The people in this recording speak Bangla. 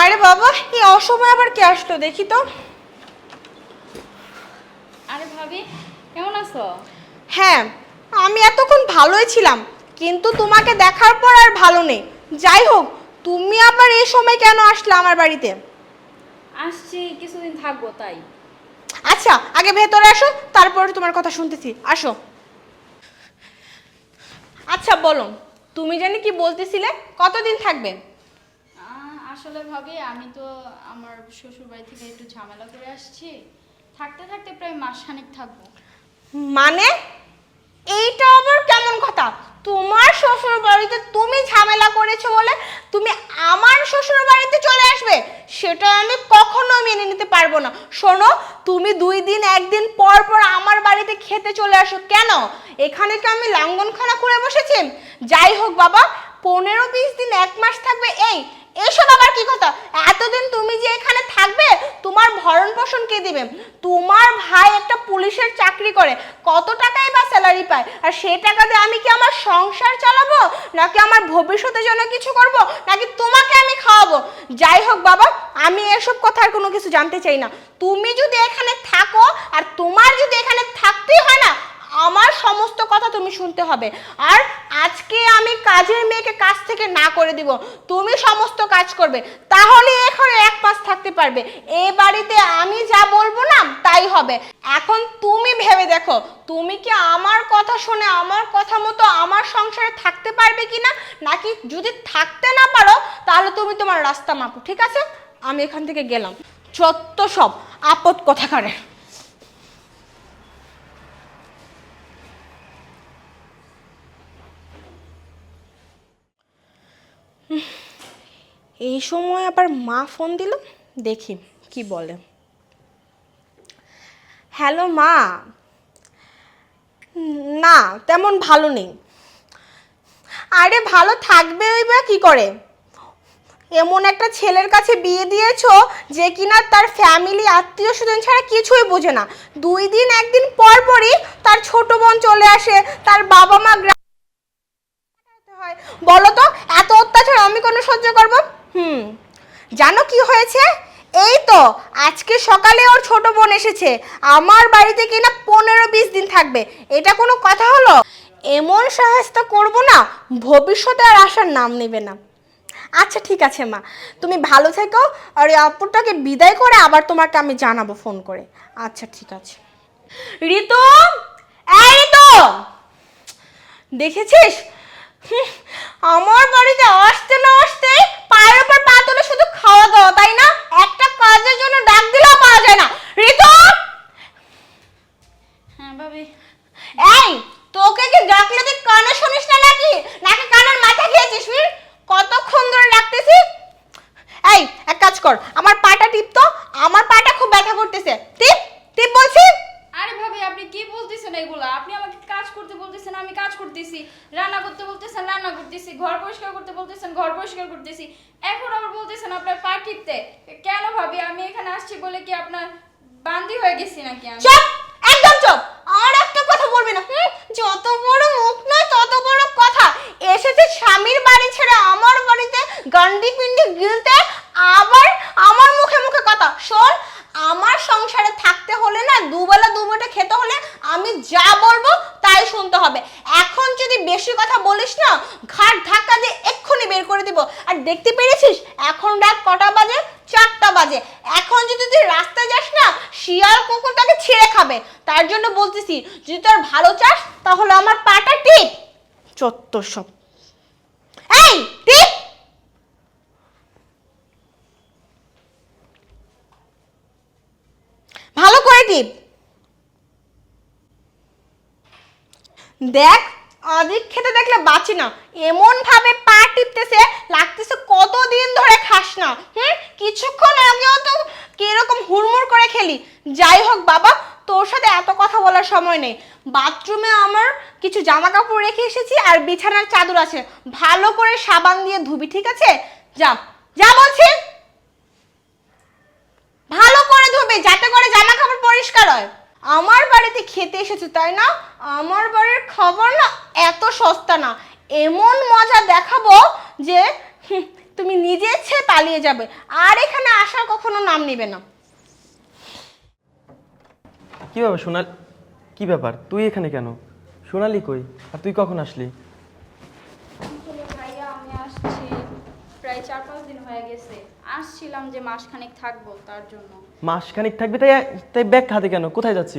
আরে বাবা এই অসময় আবার কে আসলো দেখি তো। আরে ভাবি কেমন আছো? হ্যাঁ আমি এতক্ষণ ভালোই ছিলাম কিন্তু তোমাকে দেখার পর আর ভালো নেই। যাই হোক তুমি আবার এই সময় কেন আসলে আমার বাড়িতে? আসছি কিছুদিন থাকব তাই। আচ্ছা আগে ভেতরে আসো তারপরে তোমার কথা শুনতেছি। আসো। আচ্ছা বলো তুমি জানি কি বলতেছিলে? কতদিন থাকবে? আসলে ভাবি, আমি তো আমার শ্বশুর বাড়ি থেকে একটু ঝামেলা করে আসছি। থাকতে থাকতে প্রায় মাসখানেক থাকব। মানে? এইটা আবার কেমন কথা? তোমার শ্বশুর বাড়িতে তুমি ঝামেলা করেছ বলে তুমি আমার শ্বশুর বাড়িতে চলে আসবে, সেটা আমি কখনো মেনে নিতে পারব না। শোনো, তুমি দুই দিন, একদিন পর পর আমার বাড়িতে খেতে চলে আসো। কেন? এখানে কি আমি লাঙ্গনখানা করে বসেছি? যাই হোক বাবা, পনেরো বিশ দিন, এক মাস থাকবে এই এসব আবার কি কথা এতদিন তুমি যে এখানে থাকবে তোমার পোষণ কে দিবে? তোমার ভাই একটা পুলিশের চাকরি করে, কত টাকাই বা স্যালারি পায়? আর সেই টাকা দিয়ে আমি কি আমার সংসার চালাবো? নাকি আমার ভবিষ্যতের জন্য কিছু করব? নাকি তোমাকে আমি খাওয়াবো? যাই হোক বাবা, আমি এসব কথার কোনো কিছু জানতে চাই না। তুমি যদি এখানে থাকো, আর তোমার যদি এখানে থাকতেই হয় না, আমার সমস্ত কথা তুমি শুনতে হবে। আর আজকে আমি কাজের মেয়েকে কাজ থেকে না করে দিব। তুমি সমস্ত কাজ করবে। তাহলে এখানে থাকতে পারবে। এ বাড়িতে আমি যা বলব না, তাই হবে। এখন তুমি ভেবে দেখো, তুমি কি আমার কথা শুনে, আমার কথা মতো আমার সংসারে থাকতে পারবে কি না নাকি যদি থাকতে না পারো, তাহলে তুমি তোমার রাস্তা মাপো, ঠিক আছে? আমি এখান থেকে গেলাম। চত্ব সব আপদ কথাকারে। এই সময় আবার মা ফোন দিল? দেখি, কি বলে। হ্যালো মা। না, তেমন ভালো নেই। আরে ভালো থাকবে ওই বা কি করে? এমন একটা ছেলের কাছে বিয়ে দিয়েছ যে কিনা তার ফ্যামিলি আত্মীয় স্বজন ছাড়া কিছুই বোঝে না। দুই দিন, একদিন পর পরই তার ছোট বোন চলে আসে, তার বাবা মা হয়। বলো তো, এত অত্যাচার আমি কোনো সহ্য করব? হুম, জানো কি হয়েছে? এই তো, আজকে সকালে ওর ছোট বোন এসেছে। আমার বাড়িতে কিনা পনেরো বিশ দিন থাকবে। এটা কোনো কথা হলো? এমন সাহায্য করব না, ভবিষ্যতে আর আসার নাম নেবে না। আচ্ছা ঠিক আছে মা। তুমি ভালো থেকো, আর এই অপুরটাকে বিদায় করে আবার তোমাকে আমি জানাব ফোন করে। আচ্ছা ঠিক আছে। ঋতু! এই দেখেছিস? আমার বাড়িতে আসতে না আসতে পায়ের উপর পা তুলে শুধু খাওয়া দাওয়া তাই না একটা কাজের জন্য ডাক দিলেও পাওয়া যায় না ঋতু হ্যাঁ ভাবি এই তোকে কি ডাকলে তুই কানে শুনিস না নাকি নাকি কানের মাথা খেয়েছিস হুঁ? কতক্ষণ ধরে ডাকতেছি এই এক কাজ কর। আমার পাটা টিপ তো আমার পাটা খুব ব্যথা করতেছে। টিপ টিপ বলছি। আরে ভাবি আপনি কি বলতেছেন এগুলা? আপনি আমাকে কাজ করতে বলতেছেন আমি কাজ করতেছি। রান্না করতে বলতেছেন রান্না করতেছি। ঘর পরিষ্কার করতে বলতেছেন ঘর পরিষ্কার করতেছি। এখন আবার বলতেছেন আপনার পা টিপতে। কেন ভাবি আমি এখানে আসছি বলে কি আপনার বান্দি হয়ে গেছি নাকি আমি? চুপ একদম চুপ। আর একটা কথা বলবি না যত বড় মুখ নয় তত বড় কথা। এসেছে স্বামীর বাড়ি ছেড়ে আমার বাড়িতে গান্ডি পিন্ডি গিলতে আবার আমার মুখে মুখে কথা। শোন, আমার সংসারে থাকতে হলে না দুবেলা দুবেটা খেতে হলে আমি যা বলব তাই শুনতে হবে। এখন যদি বেশি কথা বলিস না, ঘাট ধাক্কা দিয়ে এক্ষুনি বের করে দিব। আর দেখতে পেরেছিস, এখন রাত কটা বাজে? চারটা বাজে। এখন যদি তুই রাস্তায় যাস না, শিয়াল কুকুর তাকে ছিঁড়ে খাবে। তার জন্য বলতেছি, যদি তোর ভালো চাস, তাহলে আমার পাটা টিপ। চত্বর সব এই টিপ ভালো করে টিপ দেখ, অধিক খেতে দেখলে বাঁচি না। এমন ভাবে পা টিপতেছে, লাগতেছে কতদিন ধরে খাস না। হুম? কিছুক্ষণ আগেও তো কীরকম হুড়মুড় করে খেলি। যাই হোক বাবা, তোর সাথে এত কথা বলার সময় নেই। বাথরুমে আমার কিছু জামা কাপড় রেখে এসেছি আর বিছানার চাদর আছে। ভালো করে সাবান দিয়ে ধুবি, ঠিক আছে? যা যা বলছি। ভালো করে ধুবি, যাতে করে জামা কাপড় পরিষ্কার হয়। আমার বাড়িতে খেতে এসেছে তাই না? আমার বাড়ির খাবার না এত সস্তা না। এমন মজা দেখাবো যে তুমি নিজে ইচ্ছে পালিয়ে যাবে। আর এখানে আসার কখনো নাম নেবে না। কি ব্যাপার সোনাল কি ব্যাপার? তুই এখানে কেন? সোনালি কই? আর তুই কখন আসলি? ভাইয়া আমি আসছি প্রায় চার পাঁচ দিন হয়ে গেছে। আসছিলাম যে মাসখানেক থাকব তার জন্য। মাসখানিক থাকবি? তাই তাই ব্যাগ হাতে কেন? কোথায় যাচ্ছিস?